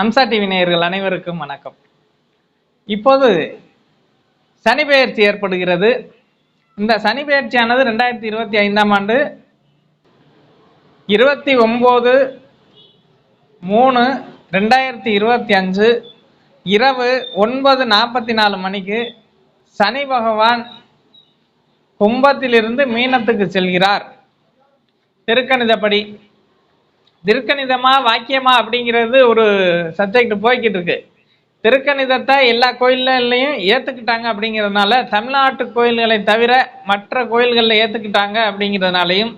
Amsa TV நேயர்கள் அனைவருக்கும் வணக்கம். இப்போது சனி பெயர்ச்சி ஏற்படுகிறது. இந்த சனி பெயர்ச்சியானது ரெண்டாயிரத்தி இருபத்தி ஐந்தாம் ஆண்டு இருபத்தி ஒம்பது மூணு ரெண்டாயிரத்தி இருபத்தி அஞ்சு இரவு ஒன்பது நாற்பத்தி நாலு மணிக்கு சனி பகவான் கும்பத்திலிருந்து மீனத்துக்கு செல்கிறார். திருக்கணிதப்படி திருக்கணிதமா வாக்கியமா அப்படிங்கிறது ஒரு சப்ஜெக்ட் போய்கிட்டு இருக்கு திருக்கணிதத்தை எல்லா கோயில்லையும் ஏற்றுக்கிட்டாங்க அப்படிங்கிறதுனால தமிழ்நாட்டு கோயில்களை தவிர மற்ற கோயில்களில் ஏற்றுக்கிட்டாங்க அப்படிங்கிறதுனாலையும்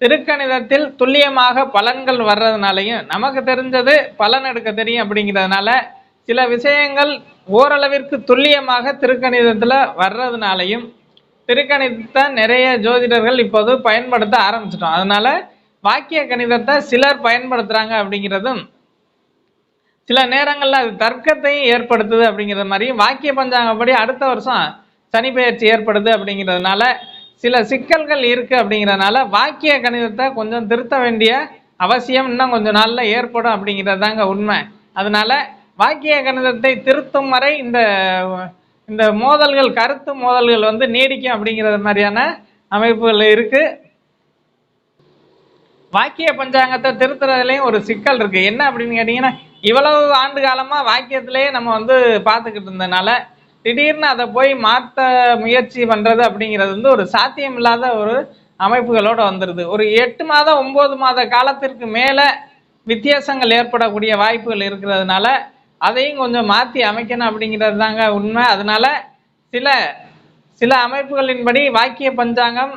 திருக்கணிதத்தில் துல்லியமாக பலன்கள் வர்றதுனாலையும் நமக்கு தெரிஞ்சது பலன் எடுக்க தெரியும் அப்படிங்கிறதுனால சில விஷயங்கள் ஓரளவிற்கு துல்லியமாக திருக்கணிதத்தில் வர்றதுனாலையும் திருக்கணிதத்தை நிறைய ஜோதிடர்கள் இப்போது பயன்படுத்த ஆரம்பிச்சிட்டோம். அதனால வாக்கிய கணிதத்தை சிலர் பயன்படுத்துகிறாங்க அப்படிங்கிறதும் சில நேரங்களில் அது தர்க்கத்தையும் ஏற்படுத்துது அப்படிங்கிறது மாதிரியும் வாக்கிய பஞ்சாங்கப்படி அடுத்த வருஷம் சனிப்பெயர்ச்சி ஏற்படுது அப்படிங்கிறதுனால சில சிக்கல்கள் இருக்குது அப்படிங்கிறதுனால வாக்கிய கணிதத்தை கொஞ்சம் திருத்த வேண்டிய அவசியம் இன்னும் கொஞ்சம் நாளில் ஏற்படும் அப்படிங்கிறது தாங்க உண்மை. அதனால வாக்கிய கணிதத்தை திருத்தும் வரை இந்த இந்த மோதல்கள் கருத்து மோதல்கள் வந்து நீடிக்கும் அப்படிங்கிறது மாதிரியான அமைப்புகள் இருக்குது வாக்கிய பஞ்சாங்கத்தை திருத்துறதுலேயும் ஒரு சிக்கல் இருக்கு. என்ன அப்படின்னு கேட்டீங்கன்னா இவ்வளவு ஆண்டு காலமா வாக்கியத்திலேயே நம்ம வந்து பார்த்துக்கிட்டு இருந்ததுனால திடீர்னு அதை போய் மாற்ற முயற்சி பண்றது அப்படிங்கிறது வந்து ஒரு சாத்தியம் இல்லாத ஒரு அமைப்புகளோட வந்துடுது ஒரு எட்டு மாதம் ஒன்பது மாத காலத்திற்கு மேல வித்தியாசங்கள் ஏற்படக்கூடிய வாய்ப்புகள் இருக்கிறதுனால அதையும் கொஞ்சம் மாற்றி அமைக்கணும் அப்படிங்கிறது தாங்க உண்மை. அதனால சில சில அமைப்புகளின்படி வாக்கிய பஞ்சாங்கம்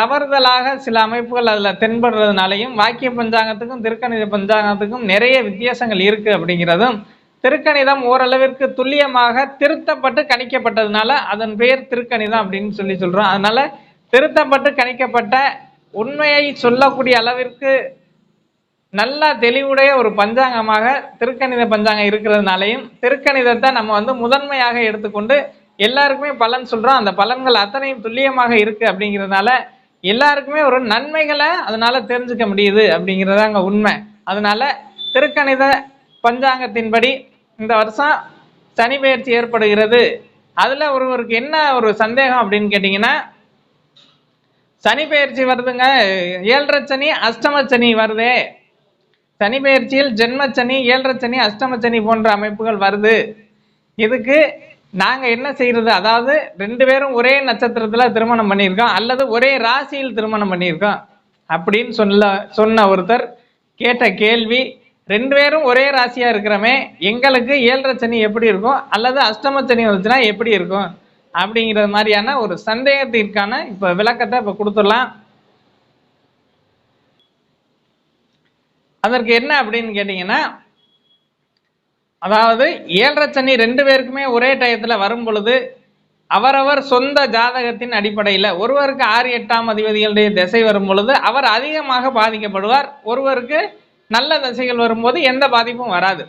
தவறுதலாக சில அமைப்புகள் அதில் தென்படுறதுனாலையும் வாக்கிய பஞ்சாங்கத்துக்கும் திருக்கணித பஞ்சாங்கத்துக்கும் நிறைய வித்தியாசங்கள் இருக்குது அப்படிங்கிறதும் திருக்கணிதம் ஓரளவிற்கு துல்லியமாக திருத்தப்பட்டு கணிக்கப்பட்டதுனால அதன் பெயர் திருக்கணிதம் அப்படின்னு சொல்லி சொல்கிறோம் அதனால் திருத்தப்பட்டு கணிக்கப்பட்ட உண்மையை சொல்லக்கூடிய அளவிற்கு நல்ல தெளிவுடைய ஒரு பஞ்சாங்கமாக திருக்கணித பஞ்சாங்கம் இருக்கிறதுனாலையும் திருக்கணிதத்தை நம்ம வந்து முதன்மையாக எடுத்துக்கொண்டு எல்லாருக்குமே பலன் சொல்கிறோம் அந்த பலன்கள் அத்தனையும் துல்லியமாக இருக்குது அப்படிங்கிறதுனால எல்லாருக்குமே ஒரு நன்மைகளை அதனால தெரிஞ்சுக்க முடியுது அப்படிங்கிறதாங்க உண்மை. அதனால திருக்கணித பஞ்சாங்கத்தின்படி இந்த வருஷம் சனி பயிற்சி ஏற்படுகிறது. அதில் ஒருவருக்கு என்ன ஒரு சந்தேகம் அப்படின்னு கேட்டிங்கன்னா சனி பயிற்சி வருதுங்க ஏழரை சனி அஷ்டம சனி வருதே. சனி பயிற்சியில் ஜென்மச்சனி ஏழரை சனி அஷ்டம சனி போன்ற அமைப்புகள் வருது. இதுக்கு நாங்கள் என்ன செய்கிறது அதாவது ரெண்டு பேரும் ஒரே நட்சத்திரத்தில் திருமணம் பண்ணியிருக்கோம். அல்லது ஒரே ராசியில் திருமணம் பண்ணியிருக்கோம். அப்படின்னு சொல்ல சொன்ன ஒருத்தர் கேட்ட கேள்வி ரெண்டு பேரும் ஒரே ராசியாக இருக்கிறமே எங்களுக்கு ஏழரை சனி எப்படி இருக்கும்? அல்லது அஷ்டம சனி வந்துச்சுன்னா எப்படி இருக்கும்? அப்படிங்கிறது மாதிரியான ஒரு சந்தேகத்திற்கான இப்போ விளக்கத்தை இப்போ கொடுத்துடலாம். அதற்கு என்ன அப்படின்னு கேட்டிங்கன்னா அதாவது ஏழரை சனி ரெண்டு பேருக்குமே ஒரே டயத்தில் வரும் பொழுது அவரவர் சொந்த ஜாதகத்தின் அடிப்படையில் ஒருவருக்கு ஆறு எட்டாம் அதிபதிகளுடைய திசை வரும் பொழுது அவர் அதிகமாக பாதிக்கப்படுவார். ஒருவருக்கு நல்ல திசைகள் வரும்போது எந்த பாதிப்பும் வராது.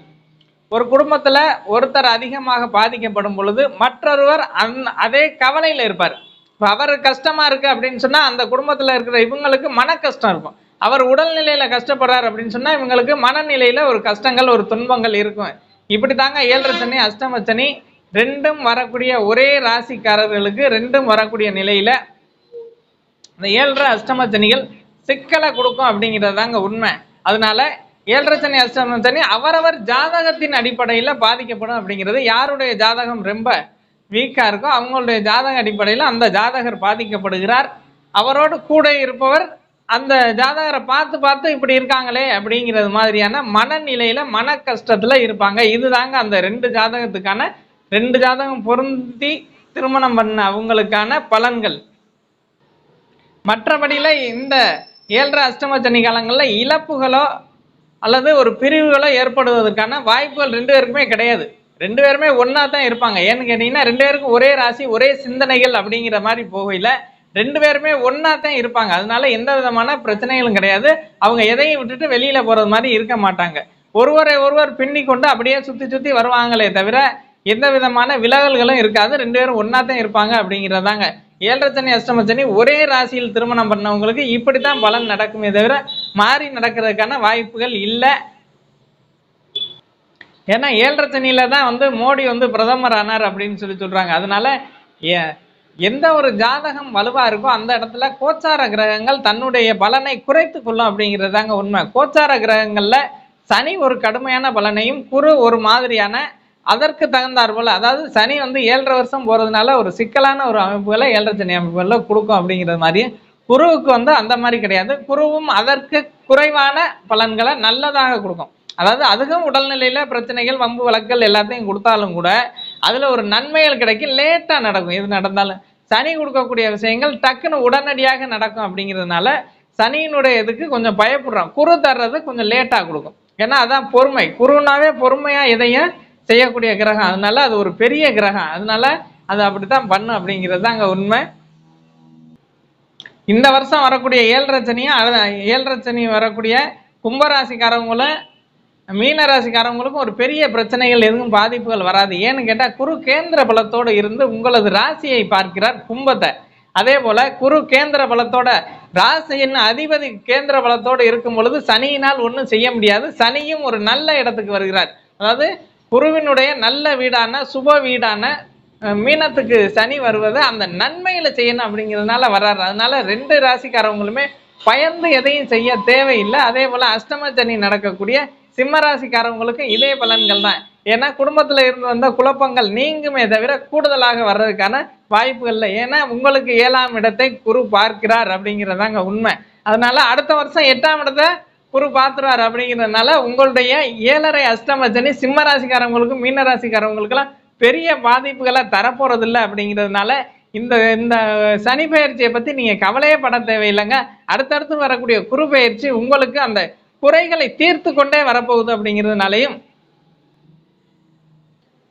ஒரு குடும்பத்தில் ஒருத்தர் அதிகமாக பாதிக்கப்படும் பொழுது மற்றொருவர் அந் அதே கவலையில் இருப்பார். இப்போ அவர் கஷ்டமாக இருக்குது அப்படின்னு சொன்னால் அந்த குடும்பத்தில் இருக்கிற இவங்களுக்கு மன கஷ்டம் இருக்கும். அவர் உடல்நிலையில் கஷ்டப்படுறார் அப்படின்னு சொன்னால் இவங்களுக்கு மனநிலையில் ஒரு கஷ்டங்கள் ஒரு துன்பங்கள் இருக்கும். இப்படி தாங்க ஏழரை சனி அஷ்டம சனி ரெண்டும் வரக்கூடிய ஒரே ராசிக்காரர்களுக்கு ரெண்டும் வரக்கூடிய நிலையில் இந்த ஏழரை அஷ்டம சனிகள் சிக்கலை கொடுக்கும் அப்படிங்கிறது தாங்க உண்மை. அதனால ஏழரை சனி அஷ்டம சனி அவரவர் ஜாதகத்தின் அடிப்படையில் பாதிக்கப்படும் அப்படிங்கிறது யாருடைய ஜாதகம் ரொம்ப வீக்காக இருக்கோ அவங்களுடைய ஜாதக அடிப்படையில் அந்த ஜாதகர் பாதிக்கப்படுகிறார். அவரோடு கூட இருப்பவர் அந்த ஜாதகரை பார்த்து பார்த்து இப்படி இருக்காங்களே அப்படிங்கிறது மாதிரியான மனநிலையில மன கஷ்டத்துல இருப்பாங்க. இதுதாங்க அந்த ரெண்டு ஜாதகத்துக்கான ரெண்டு ஜாதகம் பொருந்தி திருமணம் பண்ண அவங்களுக்கான பலன்கள். மற்றபடியில இந்த ஏழரை அஷ்டம சனி காலங்களில் இழப்புகளோ அல்லது ஒரு பிரிவுகளோ ஏற்படுவதற்கான வாய்ப்புகள் ரெண்டு பேருக்குமே கிடையாது. ரெண்டு பேருமே ஒன்றா தான் இருப்பாங்க. ஏன்னு கேட்டிங்கன்னா ரெண்டு பேருக்கும் ஒரே ராசி ஒரே சிந்தனைகள் அப்படிங்கிற மாதிரி போகையில் ரெண்டு பேருமே ஒன்னா தான் இருப்பாங்க. அதனால எந்த விதமான பிரச்சனைகளும் கிடையாது. அவங்க எதையும் விட்டுட்டு வெளியில போறது மாதிரி இருக்க மாட்டாங்க. ஒருவரை ஒருவர் பின்னி கொண்டு அப்படியே சுத்தி சுத்தி வருவாங்களே தவிர எந்த விதமான விலகல்களும் இருக்காது. ரெண்டு பேரும் ஒன்னா தான் இருப்பாங்க அப்படிங்கிறதாங்க. ஏழரை அஷ்டமச்சனி ஒரே ராசியில் திருமணம் பண்ணவங்களுக்கு இப்படி தான் பலன் நடக்குமே தவிர மாறி நடக்கிறதுக்கான வாய்ப்புகள் இல்லை. ஏன்னா ஏழரை சனியில தான் வந்து மோடி வந்து பிரதமர் ஆனார் அப்படின்னு சொல்லி சொல்றாங்க. அதனால ஏ எந்த ஒரு ஜாதகம் வலுவா இருக்கோ அந்த இடத்துல கோச்சார கிரகங்கள் தன்னுடைய பலனை குறைத்து கொள்ளும் அப்படிங்கிறது தாங்க உண்மை. கோச்சார கிரகங்கள்ல சனி ஒரு கடுமையான பலனையும் குரு ஒரு மாதிரியான அதற்கு தகுந்தார் போல அதாவது சனி வந்து ஏழரை வருஷம் போறதுனால ஒரு சிக்கலான ஒரு அமைப்புகளை ஏழரை சனி அமைப்புகளை கொடுக்கும் அப்படிங்கிறது மாதிரி. குருவுக்கு வந்து அந்த மாதிரி கிடையாது. குருவும் அதற்கு குறைவான பலன்களை நல்லதாக கொடுக்கும். அதாவது அதுக்கும் உடல்நிலையில பிரச்சனைகள் வம்பு வழக்கல் எல்லாத்தையும் கொடுத்தாலும் கூட அதுல ஒரு நன்மைகள் கிடைக்கும். லேட்டா நடக்கும். எது நடந்தாலும். சனி கொடுக்கக்கூடிய விஷயங்கள் டக்குன்னு உடனடியாக நடக்கும் அப்படிங்கிறதுனால சனியினுடைய இதுக்கு கொஞ்சம் பயப்படுறோம். குரு தர்றது கொஞ்சம் லேட்டாக கொடுக்கும். ஏன்னா அதான் பொறுமை. குருனாவே பொறுமையாக எதையும் செய்யக்கூடிய கிரகம். அதனால அது ஒரு பெரிய கிரகம். அதனால அது அப்படித்தான் பண்ணும் அப்படிங்கிறது தான் அங்கே உண்மை. இந்த வருஷம் வரக்கூடிய ஏழரை சனியும் அழுத ஏழரை சனி வரக்கூடிய கும்பராசிக்காரவங்களும் மீன ராசிக்காரவங்களுக்கும் ஒரு பெரிய பிரச்சனைகள் எதுவும் பாதிப்புகள் வராது. ஏன்னு கேட்டால் குரு கேந்திர பலத்தோடு இருந்து உங்களது ராசியை பார்க்கிறார் கும்பத்தை. அதே போல குரு கேந்திர பலத்தோட ராசியின் அதிபதி கேந்திர பலத்தோடு இருக்கும் பொழுது சனியினால் ஒன்றும் செய்ய முடியாது. சனியும் ஒரு நல்ல இடத்துக்கு வருகிறார். அதாவது குருவினுடைய நல்ல வீடான சுப வீடான மீனத்துக்கு சனி வருவது அந்த நன்மையில செய்யணும் அப்படிங்கிறதுனால வர்றாரு. அதனால ரெண்டு ராசிக்காரவங்களுமே பயந்து எதையும் செய்ய தேவையில்லை. அதே போல அஷ்டம சனி நடக்கக்கூடிய சிம்மராசிக்காரவங்களுக்கும் இதே பலன்கள் தான் ஏன்னா குடும்பத்தில் இருந்து வந்த குழப்பங்கள் நீங்குமே தவிர கூடுதலாக வர்றதுக்கான வாய்ப்புகள் இல்லை ஏன்னா உங்களுக்கு ஏழாம் இடத்தை குரு பார்க்கிறார் அப்படிங்கிறதாங்க உண்மை. அதனால அடுத்த வருஷம் எட்டாம் இடத்தை குரு பார்த்துறாரு அப்படிங்கிறதுனால உங்களுடைய ஏழரை அஷ்டம சனி சிம்ம ராசிக்காரவங்களுக்கும் மீன ராசிக்காரவங்களுக்கெல்லாம் பெரிய பாதிப்புகளை தரப்போறது இல்லை அப்படிங்கிறதுனால இந்த இந்த சனி பயிற்சியை பற்றி நீங்கள் கவலையே பட தேவையில்லைங்க. அடுத்தடுத்து வரக்கூடிய குரு பயிற்சி உங்களுக்கு அந்த குறைகளை தீர்த்து கொண்டே வரப்போகுது அப்படிங்கிறதுனாலையும்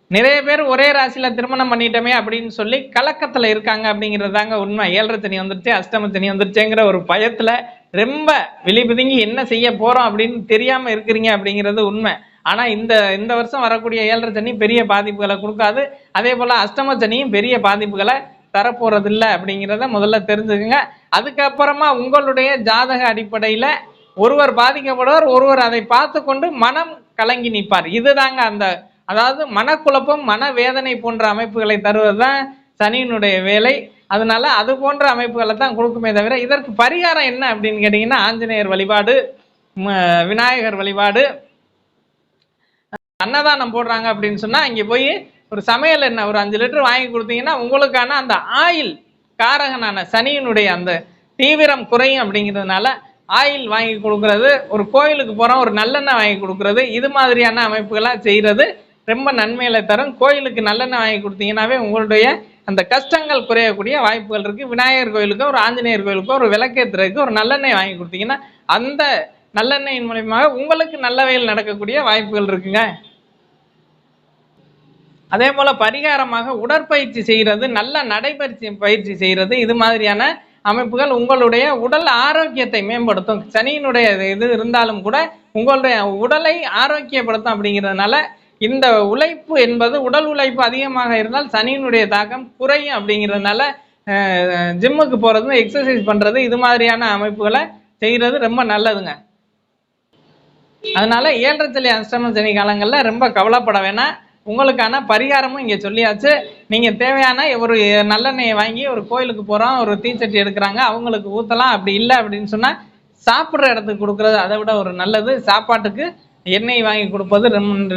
நிறைய பேர் ஒரே ராசியில திருமணம் பண்ணிட்டோமே அப்படின்னு சொல்லி கலக்கத்துல இருக்காங்க அப்படிங்கிறது தாங்க உண்மை. ஏழரை சனி வந்துருச்சு அஷ்டம தனி வந்துருச்சுங்கிற ஒரு பயத்துல ரொம்ப விழிப்புதுங்கி என்ன செய்ய போறோம் அப்படின்னு தெரியாம இருக்கிறீங்க அப்படிங்கிறது உண்மை. ஆனா இந்த இந்த வருஷம் வரக்கூடிய ஏழரை சனி பெரிய பாதிப்புகளை கொடுக்காது. அதே போல அஷ்டம சனியும் பெரிய பாதிப்புகளை தரப்போறது அப்படிங்கிறத முதல்ல தெரிஞ்சுக்குங்க. அதுக்கப்புறமா உங்களுடைய ஜாதக அடிப்படையில ஒருவர் பாதிக்கப்படுவார் ஒருவர் அதை பார்த்து கொண்டு மனம் கலங்கி நிற்பார். இதுதாங்க அந்த அதாவது மனக்குழப்பம் மனவேதனை போன்ற அமைப்புகளை தருவதுதான் சனியினுடைய வேலை. அதனால அது போன்ற அமைப்புகளை தான் கொடுக்குமே தவிர இதற்கு பரிகாரம் என்ன அப்படின்னு கேட்டிங்கன்னா ஆஞ்சநேயர் வழிபாடு விநாயகர் வழிபாடு. அன்னதானம் போடுறாங்க அப்படின்னு சொன்னா இங்க போய் ஒரு சமையல் என்ன ஒரு அஞ்சு லிட்டர் வாங்கி கொடுத்தீங்கன்னா உங்களுக்கான அந்த ஆயில் காரகனான சனியினுடைய அந்த தீவிரம் குறையும் அப்படிங்கிறதுனால ஆயில் வாங்கி கொடுக்கறது ஒரு கோயிலுக்கு போகிறோம் ஒரு நல்லெண்ணெய் வாங்கி கொடுக்கறது இது மாதிரியான அமைப்புகளாக செய்கிறது ரொம்ப நன்மைகளை தரும். கோயிலுக்கு நல்லெண்ணெய் வாங்கி கொடுத்தீங்கன்னாவே உங்களுடைய அந்த கஷ்டங்கள் குறையக்கூடிய வாய்ப்புகள் இருக்குது விநாயகர் கோயிலுக்கோ ஒரு ஆஞ்சநேயர் கோயிலுக்கோ ஒரு விளக்கேற்றுறதுக்கு ஒரு நல்லெண்ணெய் வாங்கி கொடுத்தீங்கன்னா அந்த நல்லெண்ணெயின் மூலியமாக உங்களுக்கு நல்லவையில் நடக்கக்கூடிய வாய்ப்புகள் இருக்குங்க. அதே போல் பரிகாரமாக உடற்பயிற்சி செய்கிறது நல்ல நடைபயிற்சி பயிற்சி செய்கிறது இது மாதிரியான அமைப்புகள் உங்களுடைய உடல் ஆரோக்கியத்தை மேம்படுத்தும். சனியினுடைய இது இருந்தாலும் கூட உங்களுடைய உடலை ஆரோக்கியப்படுத்தும் அப்படிங்கிறதுனால இந்த உழைப்பு என்பது உடல் உழைப்பு அதிகமாக இருந்தால் சனியினுடைய தாக்கம் குறையும் அப்படிங்கிறதுனால ஜிம்முக்கு போகிறது எக்ஸசைஸ் பண்ணுறது இது மாதிரியான அமைப்புகளை செய்கிறது ரொம்ப நல்லதுங்க. அதனால ஏழரை சனி அஷ்டம சனி காலங்களில் ரொம்ப கவலைப்பட வேணாம். உங்களுக்கான பரிகாரமும் இங்கே சொல்லியாச்சு. நீங்கள் தேவையான ஒரு நல்லெண்ணெயை வாங்கி ஒரு கோயிலுக்கு போகிறோம் ஒரு தீச்சட்டி எடுக்கிறாங்க அவங்களுக்கு ஊற்றலாம் அப்படி இல்லை அப்படின்னு சொன்னால் சாப்பிட்ற இடத்துக்கு கொடுக்குறது அதை விட ஒரு நல்லது. சாப்பாட்டுக்கு எண்ணெய் வாங்கி கொடுப்பது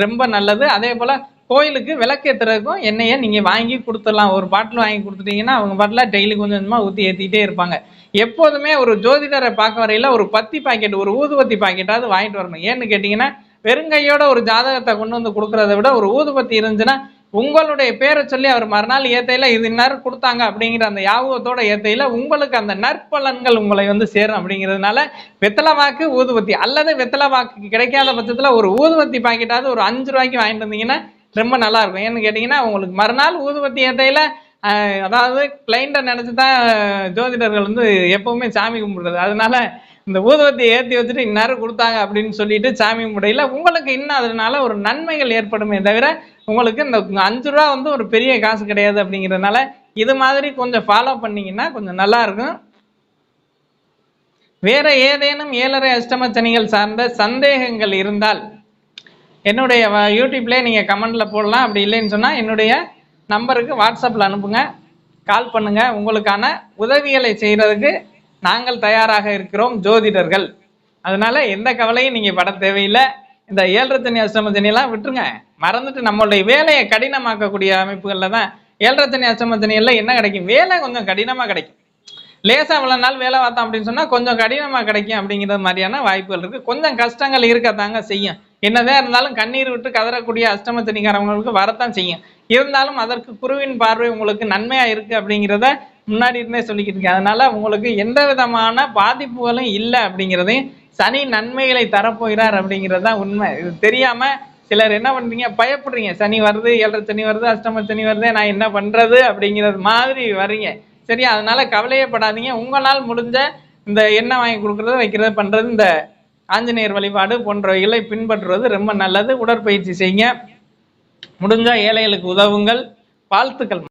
ரொம்ப நல்லது. அதே போல் கோயிலுக்கு விளக்கேற்றுறதுக்கும் எண்ணெயை நீங்கள் வாங்கி கொடுத்துடலாம். ஒரு பாட்டில் வாங்கி கொடுத்துட்டீங்கன்னா அவங்க பாட்டில் டெய்லி கொஞ்சம் கொஞ்சமாக ஊற்றி ஏற்றிட்டே இருப்பாங்க. எப்போதுமே ஒரு ஜோதிடரை பார்க்க வரையில் ஒரு பத்தி பாக்கெட் ஒரு ஊதுபத்தி பாக்கெட்டாவது வாங்கிட்டு வரணும். ஏன்னு கேட்டிங்கன்னா வெறுங்கையோட ஒரு ஜாதகத்தை கொண்டு வந்து கொடுக்கறத விட ஒரு ஊதுபத்தி இருந்துச்சுன்னா உங்களுடைய பேரை சொல்லி அவர் மறுநாள் ஏத்தையில இது நேரம் கொடுத்தாங்க அப்படிங்கிற அந்த யாபகத்தோட ஏத்தையில உங்களுக்கு அந்த நற்பலன்கள் உங்களை வந்து சேரும் அப்படிங்கிறதுனால வெத்தலை வாக்கு ஊதுபத்தி அல்லது வெத்தலை வாக்கு கிடைக்காத பட்சத்துல ஒரு ஊதுபத்தி பாக்கெட்டாவது ஒரு அஞ்சு ரூபாய்க்கு வாங்கிட்டு வந்தீங்கன்னா ரொம்ப நல்லா இருக்கும். ஏன்னு கேட்டிங்கன்னா உங்களுக்கு மறுநாள் ஊதுபத்தி ஏத்தையில அதாவது கிளைண்ட்டை நினச்சி தான் ஜோதிடர்கள் வந்து எப்பவுமே சாமி கும்பிடுறது. அதனால இந்த ஊதுவத்தை ஏற்றி வச்சுட்டு இந்நேரம் கொடுத்தாங்க அப்படின்னு சொல்லிட்டு சாமி கும்பிடையில உங்களுக்கு இன்னும் அதனால ஒரு நன்மைகள் ஏற்படுமே தவிர உங்களுக்கு இந்த அஞ்சு ரூபா வந்து ஒரு பெரிய காசு கிடையாது அப்படிங்கிறதுனால இது மாதிரி கொஞ்சம் ஃபாலோ பண்ணீங்கன்னா கொஞ்சம் நல்லா இருக்கும். வேற ஏதேனும் ஏழரை அஷ்டம சனிகள் சார்ந்த சந்தேகங்கள் இருந்தால் என்னுடைய யூடியூப்லேயே நீங்கள் கமெண்டில் போடலாம். அப்படி இல்லைன்னு சொன்னால் என்னுடைய நம்பருக்கு வாட்ஸ்அப்பில் அனுப்புங்க. கால் பண்ணுங்கள் உங்களுக்கான உதவிகளை செய்கிறதுக்கு நாங்கள் தயாராக இருக்கிறோம் ஜோதிடர்கள். அதனால எந்த கவலையும் நீங்க பட தேவையில்லை. இந்த ஏழரை தண்ணி அஷ்டம தண்ணியெல்லாம் விட்டுருங்க. மறந்துட்டு நம்மளுடைய வேலையை கடினமாக்கக்கூடிய அமைப்புகளில் தான் ஏழரை தண்ணி அஷ்டம என்ன கிடைக்கும்? வேலை கொஞ்சம் கடினமாக கிடைக்கும். லேசாக இவ்வளோ நாள் வேலை பார்த்தோம் அப்படின்னு சொன்னால் கொஞ்சம் கடினமாக கிடைக்கும் அப்படிங்கிறது மாதிரியான வாய்ப்புகள் இருக்குது கொஞ்சம் கஷ்டங்கள் இருக்கத்தாங்க செய்யும். என்னதான் இருந்தாலும் கண்ணீர் விட்டு கதறக்கூடிய அஷ்டம தண்ணிக்காரவங்களுக்கு வரத்தான் செய்யும். இருந்தாலும் அதற்கு குருவின் பார்வை உங்களுக்கு நன்மையாக இருக்குது அப்படிங்கிறத முன்னாடி இருந்தே சொல்லிக்கிட்டு இருக்கேன். அதனால உங்களுக்கு எந்த விதமான பாதிப்புகளும் இல்லை அப்படிங்கிறது சனி நன்மைகளை தரப்போகிறார் அப்படிங்கிறது தான் உண்மை. இது தெரியாம சிலர் என்ன பண்றீங்க? பயப்படுறீங்க. சனி வருது ஏழரை சனி வருது அஷ்டம சனி வருது நான் என்ன பண்றது அப்படிங்கிறது மாதிரி வர்றீங்க சரியா? அதனால கவலையே படாதீங்க. உங்களால் முடிஞ்ச இந்த எண்ணெய் வாங்கி கொடுக்கறது வைக்கிறது பண்றது இந்த ஆஞ்சநேயர் வழிபாடு போன்றவைகளை பின்பற்றுவது ரொம்ப நல்லது. உடற்பயிற்சி செய்யுங்க. முடிஞ்சா ஏழைகளுக்கு உதவுங்கள். வாழ்த்துக்கள்.